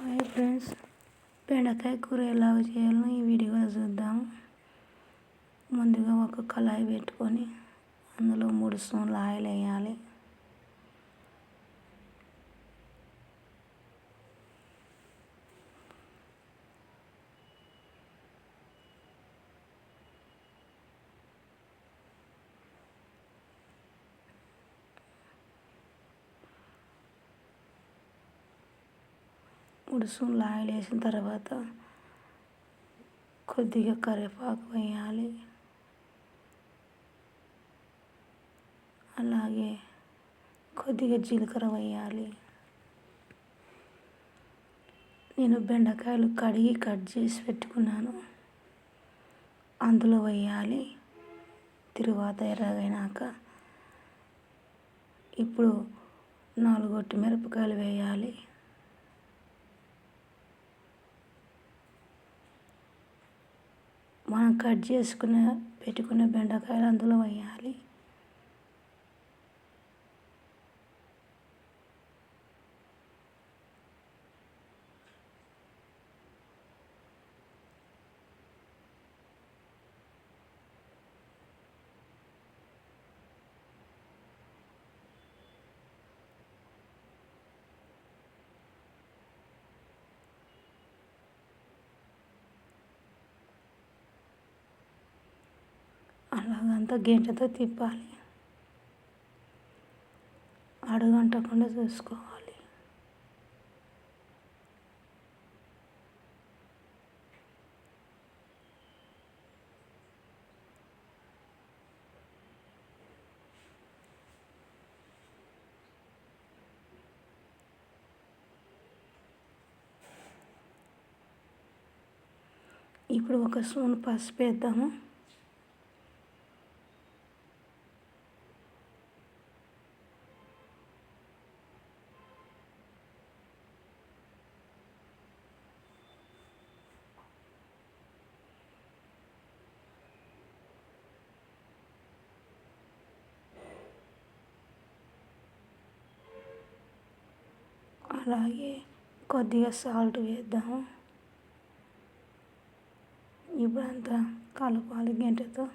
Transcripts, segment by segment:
Hi friends బెండకాయ కూర ఎలా చేయాలో ఈ వీడియోలో చూద్దాం. ముందుగా ఒక కళాయి పెట్టుకొని అందులో మూడు స్పూన్ల ఆయిల్ వేయాలి. మూడు స్పూన్లు ఆయిల్ వేసిన తర్వాత కొద్దిగా కరివేపాకు వేయాలి. అలాగే కొద్దిగా జీలకర్ర వేయాలి. నేను బెండకాయలు కడిగి కట్ చేసి పెట్టుకున్నాను. అందులో వేయాలి. తరువాత ఎర్రగైనాక ఇప్పుడు నాలుగొట్టి మిరపకాయలు వేయాలి. మనం కట్ చేసుకున్న పెట్టుకున్న బెండకాయలు అందులో వేయాలి. అలాగంతా గేంటతో తిప్పాలి. అడుగంటకుండా చూసుకోవాలి. ఇప్పుడు ఒక స్పూన్ పసుపు వేద్దాము. అలాగే కొద్దిగా సాల్ట్ వేద్దాము. ఇప్పుడంతా కలపాలి గంటతో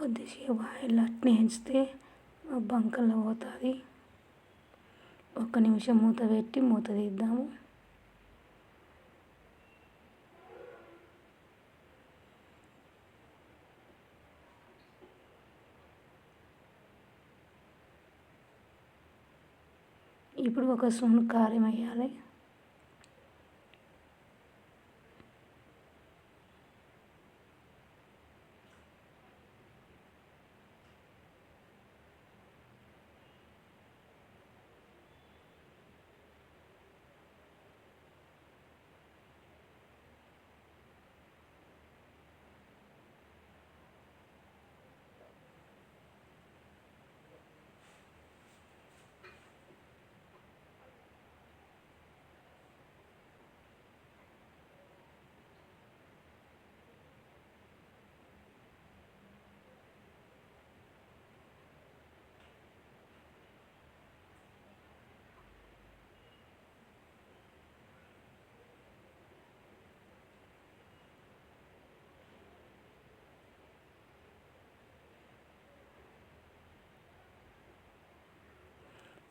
కొద్దిసేపు ఆయిల్ అట్నే ఉంచితే బంకల్లో పోతుంది. ఒక్క నిమిషం మూత పెట్టి మూత తీద్దాము. ఇప్పుడు ఒక స్పూన్ కారం వేయాలి.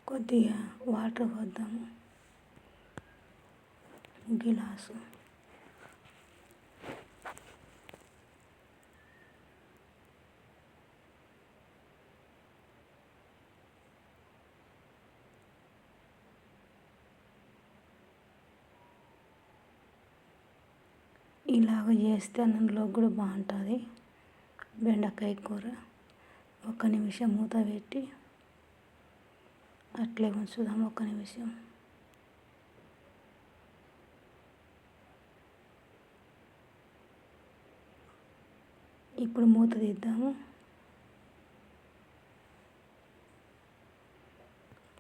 కొద్దిగా వాటర్ పోద్దాము. గిలాసు. ఇలాగ చేస్తే అన్నంలో కూడా బాగుంటుంది. బెండకాయ కూర. ఒక నిమిషం మూత పెట్టి అట్లే ఉంచుదాం ఒక నిమిషం. ఇప్పుడు మూత తీద్దాము.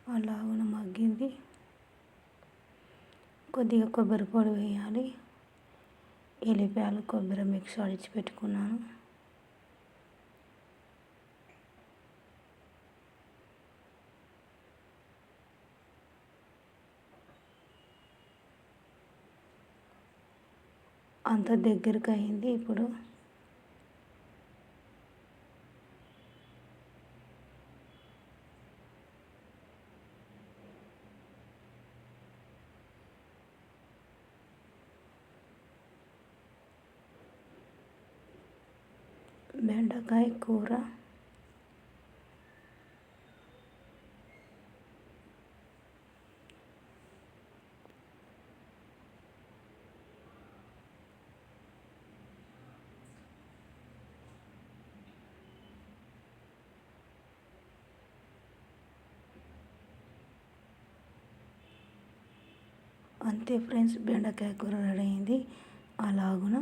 అలాగున మగ్గింది. కొద్దిగా కొబ్బరి పొడి వేయాలి. ఎల్లిపాయలు కొబ్బరి మిక్స్ అడిచి పెట్టుకున్నాను. అంత దగ్గరకు అయింది ఇప్పుడు. బెండకాయ కూర. అంతే ఫ్రెండ్స్ బెండకాయ కూర రెడీ అయింది. అలాగున